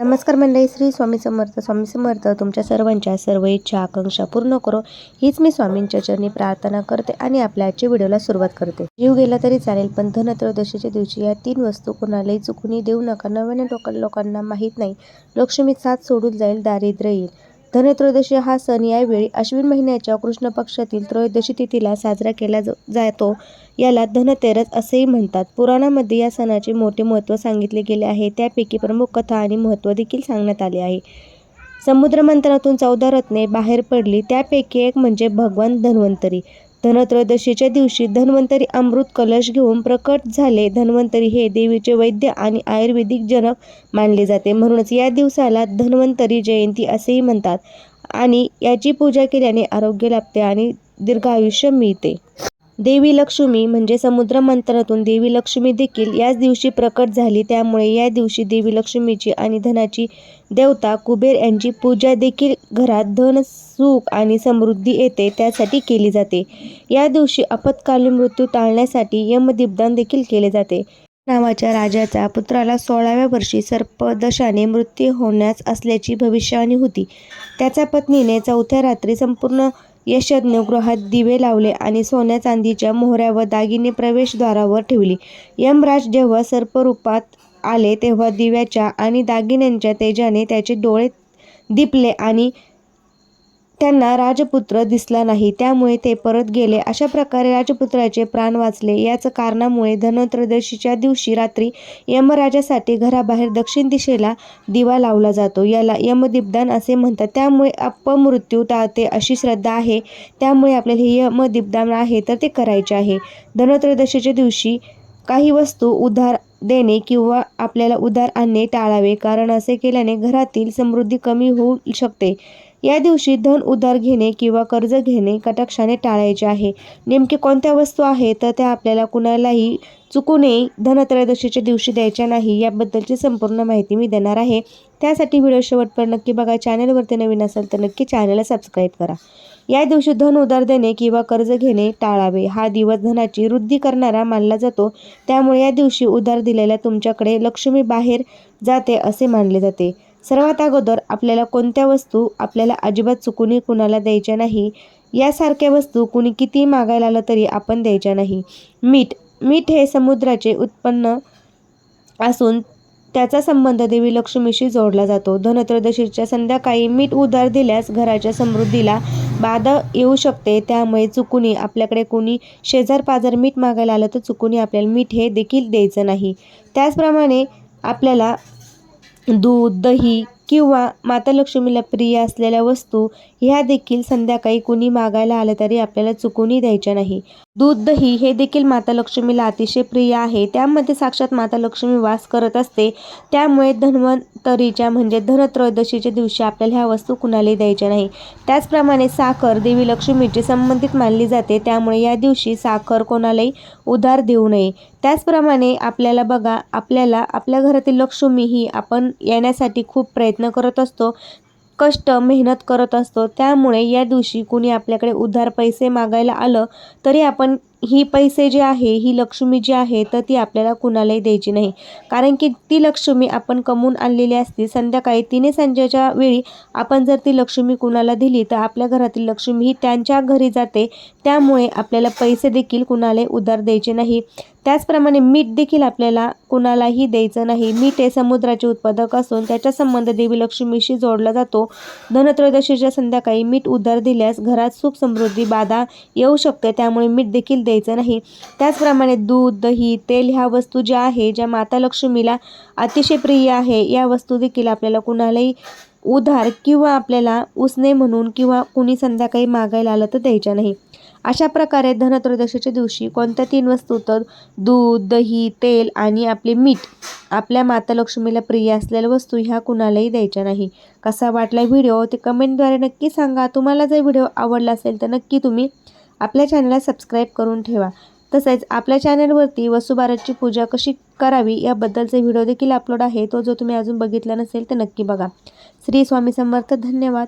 नमस्कार मंडळी श्री स्वामी समर्थ स्वामी समर्थ तुमच्या सर्वांच्या सर्व इच्छा आकांक्षा पूर्ण करो. हीच मी स्वामींच्या चरणी प्रार्थना करते आणि आपल्या आजच्या व्हिडिओला सुरुवात करते. जीव गेला तरी चालेल पण धनत्रयोदशीच्या दिवशी या तीन वस्तू कोणालाही चुकूनही देऊ नका. नव्याने लोकांना माहीत नाही. लक्ष्मी साथ सोडून जाईल दारिद्र्य येईल. धनत्रयोदशी हा सण यावेळी अश्विन महिन्याच्या कृष्ण पक्षातील त्रयोदशी तिथीला साजरा केला जातो. याला धनतेरस असेही म्हणतात. पुराणामध्ये या सणाचे मोठे महत्त्व सांगितले गेले आहे. त्यापैकी प्रमुख कथा आणि महत्त्व देखील सांगण्यात आले आहे. समुद्रमंथनातून चौदा रत्ने बाहेर पडली. त्यापैकी एक म्हणजे भगवान धन्वंतरी. धनत्रयोदशीच्या दिवशी धन्वंतरी अमृत कलश घेऊन प्रकट झाले. धन्वंतरी हे देवीचे वैद्य आणि आयुर्वेदिक जनक मानले जाते. म्हणूनच या दिवसाला धन्वंतरी जयंती असेही म्हणतात आणि याची पूजा केल्याने आरोग्य लाभते आणि दीर्घायुष्य मिळते. देवी लक्ष्मी म्हणजे समुद्र मंत्रातून देवी लक्ष्मी देखील याच दिवशी प्रकट झाली. त्यामुळे या दिवशी देवी लक्ष्मीची आणि धनाची देवता कुबेर यांची पूजा देखील घरात धन सुख आणि समृद्धी येते त्यासाठी केली जाते. या दिवशी आपत्कालीन मृत्यू टाळण्यासाठी यमदीपदान देखील केले जाते. नावाच्या राजाचा पुत्राला सोळाव्या वर्षी सर्पदशाने मृत्यू होण्यास असल्याची भविष्यवाणी होती. त्याच्या पत्नीने चौथ्या रात्री संपूर्ण यशज्ञ गृहात दिवे लावले आणि सोन्या चांदीच्या मोहऱ्या व दागिने प्रवेशद्वारावर ठेवली. यमराज जेव्हा सर्परूपात आले तेव्हा दिव्याच्या आणि दागिन्यांच्या तेजाने त्याचे डोळे दिपले आणि त्यांना राजपुत्र दिसला नाही. त्यामुळे ते परत गेले. अशा प्रकारे राजपुत्राचे प्राण वाचले. याच कारणामुळे धनत्रयोदशीच्या दिवशी रात्री यमराजासाठी घराबाहेर दक्षिण दिशेला दिवा लावला जातो. याला यमदीपदान असे म्हणतात. त्यामुळे अपमृत्यू टाळते अशी श्रद्धा आहे. त्यामुळे आपल्याला हे यमदीपदान आहे तर ते करायचे आहे. धनत्रयोदशीच्या दिवशी काही वस्तू उधार देणे किंवा आपल्याला उधार आणणे टाळावे. कारण असे केल्याने घरातील समृद्धी कमी होऊ शकते. या दिवशी धन उधार घेणे किंवा कर्ज घेणे कटाक्षाने टाळायचे आहे. नेमके कोणत्या वस्तू आहेत तर त्या आपल्याला कुणालाही चुकूनही धनत्रयोदशीच्या दिवशी द्यायच्या नाही याबद्दलची संपूर्ण माहिती मी देणार आहे. त्यासाठी व्हिडिओ शेवटपर्यंत नक्की बघा. चॅनलवरती नवीन असेल तर नक्की चॅनलला सबस्क्राईब करा. या दिवशी धन उधार देणे किंवा कर्ज घेणे टाळावे. हा दिवस धनाची वृद्धी करणारा मानला जातो. त्यामुळे या दिवशी उधार दिलेल्या तुमच्याकडे लक्ष्मी बाहेर जाते असे मानले जाते. सर्वात अगोदर आपल्याला कोणत्या वस्तू आपल्याला अजिबात चुकूनही कुणाला द्यायच्या नाही यासारख्या वस्तू कुणी किती मागायला आलं तरी आपण द्यायच्या नाही. मीठ मीठ हे समुद्राचे उत्पन्न असून त्याचा संबंध देवी लक्ष्मीशी जोडला जातो. धनत्रयोदशीच्या संध्याकाळी मीठ उधार दिल्यास घराच्या समृद्धीला बाधा येऊ शकते. त्यामुळे चुकूनही आपल्याकडे कोणी शेजार पाजार मीठ मागायला आलं तर चुकूनही आपल्याला मीठ हे देखील द्यायचं नाही. त्याचप्रमाणे आपल्याला दूध दही किंवा माता लक्ष्मीला प्रिय असलेल्या वस्तू ह्या देखील संध्याकाळी कुणी मागायला आलं तरी आपल्याला चुकूनही द्यायच्या नाही. दूध दही हे देखील माता लक्ष्मीला अतिशय प्रिय आहे. त्यामध्ये साक्षात माता लक्ष्मी वास करत असते. त्यामुळे धन्वंतरीच्या म्हणजे धनत्रयोदशीच्या दिवशी आपल्याला ह्या वस्तू कुणालाही द्यायच्या नाही. त्याचप्रमाणे साखर देवी लक्ष्मीची संबंधित मानली जाते. त्यामुळे या दिवशी साखर कोणालाही उधार देऊ नये. त्याचप्रमाणे आपल्याला बघा आपल्याला आपल्या घरातील लक्ष्मी ही आपण येण्यासाठी खूप प्रयत्न करत असतो. कष्ट मेहनत करत असतो. त्यामुळे या दिवशी कुणी आपल्याकडे उधार पैसे मागायला आलं तरी आपण ही पैसे जे आहे ही लक्ष्मी जी आहे तर ती आपल्याला कुणालाही द्यायची नाही. कारण की ती लक्ष्मी आपण कमवून आणलेली असते. संध्याकाळी तिने संजेच्या वेळी आपण जर ती लक्ष्मी कुणाला दिली तर आपल्या घरातील लक्ष्मी ही त्यांच्या घरी जाते. त्यामुळे आपल्याला पैसे देखील कुणाला उधार द्यायचे नाही. त्याचप्रमाणे मीठ देखील आपल्याला कुणालाही द्यायचं नाही. मीठ हे समुद्राचे उत्पादक असून त्याचा संबंध देवी लक्ष्मीशी जोडला जातो. धनत्रयोदशीच्या संध्याकाळी मीठ उधार दिल्यास घरात सुख समृद्धी बाधा येऊ शकते. त्यामुळे मीठ देखील द्यायचं नाही. त्याचप्रमाणे दूध दही तेल ह्या वस्तू ज्या आहे ज्या माता लक्ष्मीला अतिशय प्रिय आहे या वस्तू देखील आपल्याला कुणालाही उधार किंवा आपल्याला उसने म्हणून किंवा कुणी संध्याकाळी मागायला आलं तर द्यायच्या नाही. अशा प्रकारे धनत्रयोदशीच्या दिवशी कोणत्या तीन वस्तू तर दूध दही तेल आणि आपले मीठ आपल्या माता लक्ष्मीला प्रिय असलेल्या वस्तू ह्या कुणालाही द्यायच्या नाही. कसा वाटला व्हिडिओ? ते कमेंटद्वारे नक्की सांगा. तुम्हाला जर व्हिडिओ आवडला असेल तर नक्की तुम्ही आपल्या चॅनलला सबस्क्राईब करून ठेवा. तसेच आपल्या चॅनलवरती वसुबारसची पूजा कशी करावी याबद्दलचे व्हिडिओ देखील अपलोड आहे. तो जो तुम्ही अजून बघितला नसेल तर नक्की बघा. श्री स्वामी समर्थ धन्यवाद.